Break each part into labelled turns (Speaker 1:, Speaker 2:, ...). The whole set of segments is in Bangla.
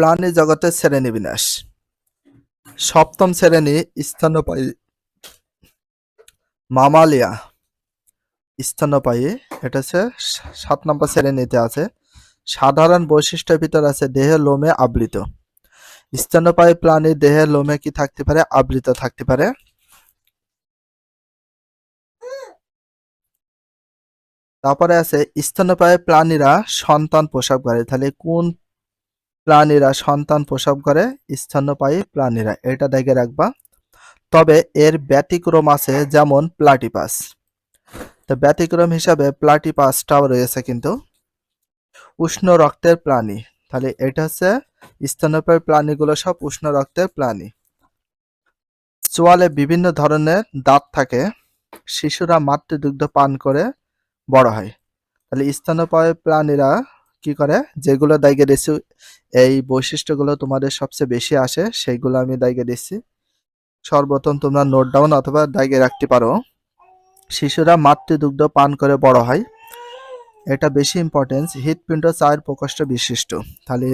Speaker 1: প্রাণী জগতের শ্রেণীবিন্যাস সপ্তম শ্রেণি স্তন্যপায়ী মামালিয়া। স্তন্যপায়ী, এটা হচ্ছে সাত নম্বর শ্রেণীতে আছে। সাধারণ বৈশিষ্ট্যের ভিতর আছে দেহে লোমে আবৃত। স্তন্যপায়ী প্রাণীর দেহে লোমে কি থাকতে পারে? আবৃত থাকতে পারে। তারপরে আছে স্তন্যপায়ী প্রাণীরা সন্তান প্রসব করে। তাহলে কোন প্রাণীরা সন্তান প্রসব করে, স্তন্যপায়ী প্রাণীরা। এটা দেখে রাখবা। তবে এর ব্যতিক্রম আছে যেমন প্লাটিপাস। তো ব্যতিক্রম হিসাবে প্লাটিপাসটাও রয়েছে কিন্তু। উষ্ণ রক্তের প্রাণী। তাহলে এটা হচ্ছে স্তন্যপায়ী প্রাণীগুলো সব উষ্ণ রক্তের প্রাণী। চোয়ালে বিভিন্ন ধরনের দাঁত থাকে। শিশুরা মাতৃদুগ্ধ পান করে বড় হয়। তাহলে স্তন্যপায়ী প্রাণীরা কি করে? যেগুলো দায়গে দিচ্ছি, এই বৈশিষ্ট্যগুলো তোমাদের সবচেয়ে বেশি আসে, সেইগুলো আমি দায়গে দিচ্ছি। সর্বপ্রথম তোমরা নোট ডাউন অথবা দায়গে রাখতে পারো। শিশুরা মাতৃদুগ্ধ পান করে বড় হয়। এটা বেশি ইম্পর্টেন্স হৃৎপিণ্ড চার প্রকোষ্ঠ বিশিষ্ট। তাহলে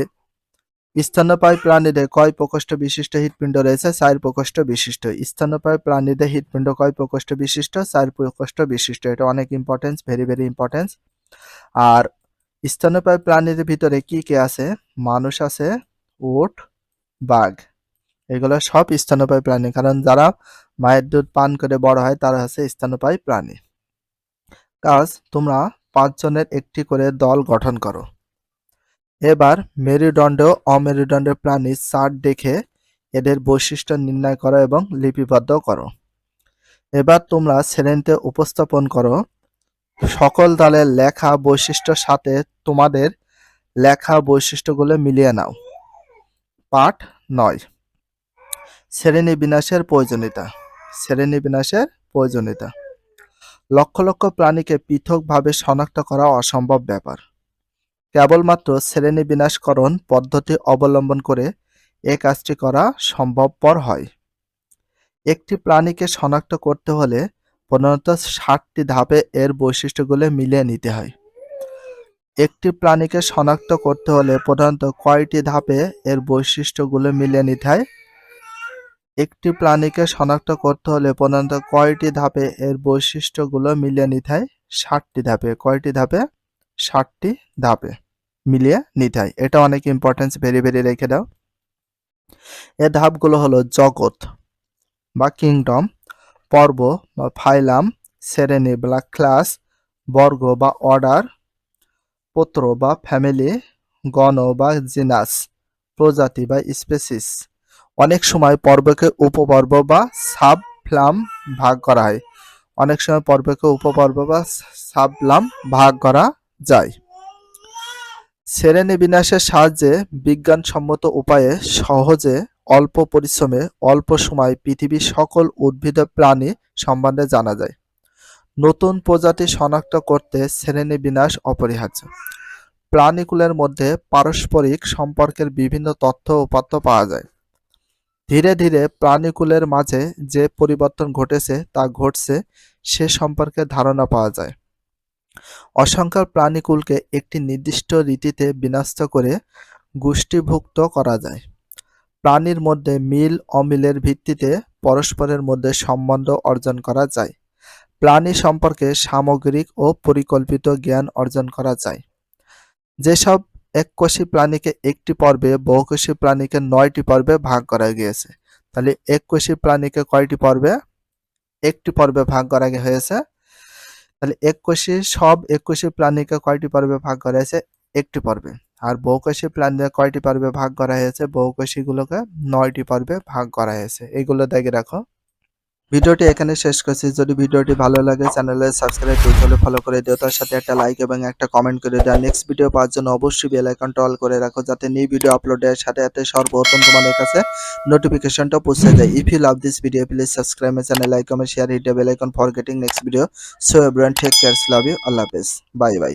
Speaker 1: স্তন্যপায়ী প্রাণীদের কয় প্রকোষ্ঠ বিশিষ্ট হৃৎপিণ্ড রয়েছে? চার প্রকোষ্ঠ বিশিষ্ট। স্তন্যপায়ী প্রাণীদের হৃৎপিণ্ড কয় প্রকোষ্ঠ বিশিষ্ট? চার প্রকোষ্ঠ বিশিষ্ট। এটা অনেক ইম্পর্টেন্স ভেরি ভেরি ইম্পর্টেন্স আর স্তন্যপায়ী প্রাণীর ভিতরে কি কি আছে? মানুষ আছে, উট, বাঘ। এগুলো সব স্তন্যপায়ী প্রাণী, কারণ যারা মায়ের দুধ পান করে বড় হয়, তারা হচ্ছে স্তন্যপায়ী প্রাণী। কাজ, তোমরা পাঁচজনের একটি করে দল গঠন করো। এবার মেরুদণ্ড, অমেরুদণ্ডের প্রাণীর চার্ট দেখে এদের বৈশিষ্ট্য নির্ণয় করো এবং লিপিবদ্ধ করো। এবার তোমরা শ্রেণীতে উপস্থাপন করো। সকল দলের লেখা বৈশিষ্ট্যের সাথে তোমাদের লেখা বৈশিষ্ট্যগুলো মিলিয়ে নাও। পাঠ নয়। শ্রেণি বিন্যাসের প্রয়োজনীয়তা। শ্রেণি বিন্যাসের প্রয়োজনীয়তা। লক্ষ লক্ষ প্রাণীকে পৃথকভাবে শনাক্ত করা অসম্ভব ব্যাপার। কেবলমাত্র শ্রেণি বিন্যাসকরণ পদ্ধতি অবলম্বন করে এ কাজটি করা সম্ভবপর হয়। একটি প্রাণীকে শনাক্ত করতে হলে প্রধানত ষাটটি ধাপে এর বৈশিষ্ট্যগুলো মিলিয়ে নিতে হয়। একটি প্রাণীকে শনাক্ত করতে হলে প্রধানত কয়টি ধাপে এর বৈশিষ্ট্যগুলো মিলিয়ে নিতে হয়? একটি প্রাণীকে শনাক্ত করতে হলে প্রধানত কয়টি ধাপে এর বৈশিষ্ট্যগুলো মিলিয়ে নিতে হয়? ষাটটি ধাপে। কয়টি ধাপে? ষাটটি ধাপে মিলিয়ে নিতে হয়। এটা অনেক ইম্পর্টেন্স ভেরি ভেরি রেখে দাও। এ ধাপগুলো হলো জগৎ বা কিংডম পর্ব বা ফাইলাম শ্রেণি বা ক্লাস, বর্গ বা অর্ডার, পত্র বা ফ্যামিলি, গণ বা জিনাস, প্রজাতি বা স্পেসিস। অনেক সময় পর্বকে উপপর্ব বা সাব ফ্লাম ভাগ করা হয়। অনেক সময় পর্বকে উপপর্ব বা সাবলাম ভাগ করা যায়। শ্রেণি বিন্যাসের সাহায্যে বিজ্ঞানসম্মত উপায়ে সহজে অল্প পরিশ্রমে অল্প সময় পৃথিবীর সকল উদ্ভিদ প্রাণী সম্বন্ধে জানা যায়। নতুন প্রজাতি শনাক্ত করতে শ্রেণি বিন্যাস অপরিহার্য। প্রাণীকুলের মধ্যে পারস্পরিক সম্পর্কের বিভিন্ন তথ্য উপাত্ত পাওয়া যায়। ধীরে ধীরে প্রাণীকুলের মাঝে যে পরিবর্তন ঘটেছে তা ঘটছে, সে সম্পর্কে ধারণা পাওয়া যায়। অসংখ্য প্রাণীকুলকে একটি নির্দিষ্ট রীতিতে বিন্যস্ত করে গোষ্ঠীভুক্ত করা যায়। প্রাণীর মধ্যে মিল অমিলের ভিত্তিতে পরস্পরের মধ্যে সম্বন্ধ অর্জন করা যায়। প্রাণী সম্পর্কে সামগ্রিক ও পরিকল্পিত জ্ঞান অর্জন করা যায়। যেসব এককোষী প্রাণীকে একটি পর্বে, বহুকোষী প্রাণীকে নয়টি পর্বে ভাগ করা গিয়েছে। তাহলে এককোষী প্রাণীকে কয়টি পর্বে? একটি পর্বে ভাগ করা হয়েছে। তাহলে এককোষী, সব এককোষী প্রাণীকে কয়টি পর্বে ভাগ করা হয়েছে? একটি পর্বে। আর বহুকোষী প্রাণীকে কয়টি পর্বে ভাগ করা হয়েছে? বহুকোষীগুলোকে নয়টি পর্বে ভাগ করা হয়েছে। এগুলো দেখে রাখো। ভিডিওটি এখানে শেষ করছি। যদি ভিডিওটি ভালো লাগে চ্যানেলে সাবস্ক্রাইব হলে ফলো করে দিও। তার সাথে একটা লাইক এবং একটা কমেন্ট করে দিও। নেক্সট ভিডিও পাওয়ার জন্য অবশ্যই বেল আইকনটা অল করে রাখো, যাতে নিউ ভিডিও আপলোডের সাথে সাথে সর্বপ্রথম তোমাদের কাছে নোটিফিকেশনটা পৌঁছে যায়। If you love this video please subscribe my channel like comment share hit bell icon for getting next video so everyone take cares love you আল্লাহ হাফেজ বাই বাই